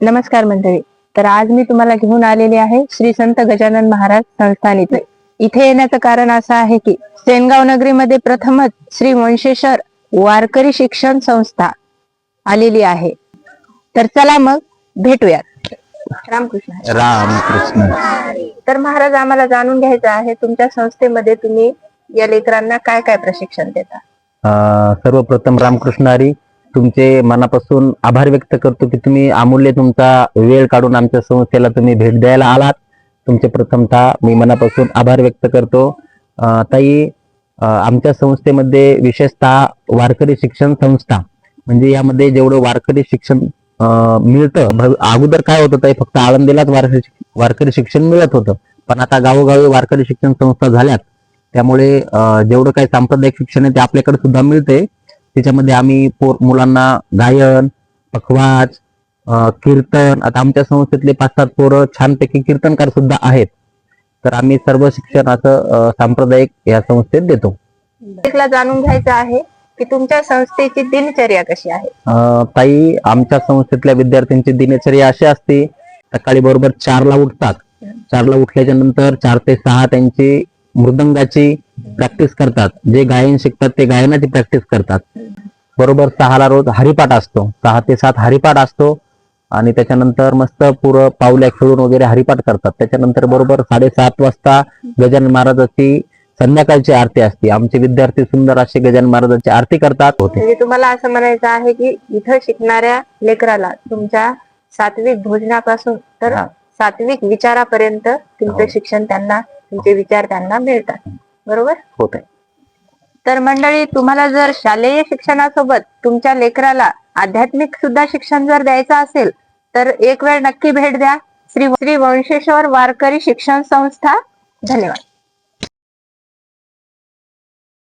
नमस्कार मंडळी. तर आज मी तुम्हाला घेऊन आलेले आहे श्री संत गजानन महाराज संस्थान इथे. इथे येण्याचं कारण असं आहे की सेनगाव नगरीमध्ये प्रथमच श्री वंशेश्वर वारकरी शिक्षण संस्था आलेली आहे. तर चला मग भेटूयात. रामकृष्ण. रामकृष्ण. तर महाराज आम्हाला जाणून घ्यायचं आहे तुमच्या संस्थेमध्ये तुम्ही या लेकरांना काय काय प्रशिक्षण देता? सर्वप्रथम रामकृष्ण हरी तुमचे मनापासून आभार व्यक्त करतो की तुम्ही अमूल्य तुमचा वेळ काढून आमच्या संस्थेला तुम्ही भेट द्यायला आलात. तुमचे प्रथमतः मी मनापासून आभार व्यक्त करतो. ताई आमच्या संस्थेमध्ये विशेषतः वारकरी शिक्षण संस्था म्हणजे यामध्ये जेवढं वारकरी शिक्षण मिळतं अगोदर काय होतं ताई फक्त आळंदीलाच वारकरी वारकरी शिक्षण मिळत होतं पण आता गावोगावी वारकरी शिक्षण संस्था झाल्यात. त्यामुळे जेवढं काही सांप्रदायिक शिक्षण आहे ते आपल्याकडे सुद्धा मिळते त्याच्यामध्ये आम्ही पोर मुलांना गायन पखवाज कीर्तन आता आमच्या संस्थेतले पाच सात पोरं छानपैकी कीर्तनकार सुद्धा आहेत. तर आम्ही सर्व शिक्षण असं अं, सांप्रदायिक या संस्थेत देतो. जाणून घ्यायचं आहे की तुमच्या संस्थेची दिनचर्या कशी आहे? ताई आमच्या संस्थेतल्या विद्यार्थ्यांची दिनचर्या अशी असते सकाळी बरोबर चारला उठतात. चारला उठल्याच्या नंतर चार ते सहा त्यांची मृदंगाची प्रॅक्टिस करतात. जे गायन शिकतात ते गायनाची प्रॅक्टिस करतात. बरोबर सहाला रोज हरिपाठ असतो. सहा ते सात हरिपाठ असतो. आणि त्याच्यानंतर मस्त पुरं पावल्या खेळून वगैरे हरिपाठ करतात. त्याच्यानंतर बरोबर साडेसात वाजता गजानन महाराजाची संध्याकाळची आरती असते. आमचे विद्यार्थी सुंदर असे गजानन महाराजाची आरती करतात. होते. म्हणजे तुम्हाला असं म्हणायचं आहे की इथं शिकणाऱ्या लेकराला तुमच्या सात्विक भोजनापासून तर हा. सात्विक विचारापर्यंत तुमचं हो. शिक्षण त्यांना तुमचे विचार त्यांना मिळतात. बरोबर? होत आहे. तर मंडळी तुम्हाला जर शालेय शिक्षणासोबत तुमच्या लेकराला आध्यात्मिक सुद्धा शिक्षण जर द्यायचं असेल तर एक वेळ नक्की भेट द्या. श्री श्री वंशेश्वर वारकरी शिक्षण संस्था धन्यवाद.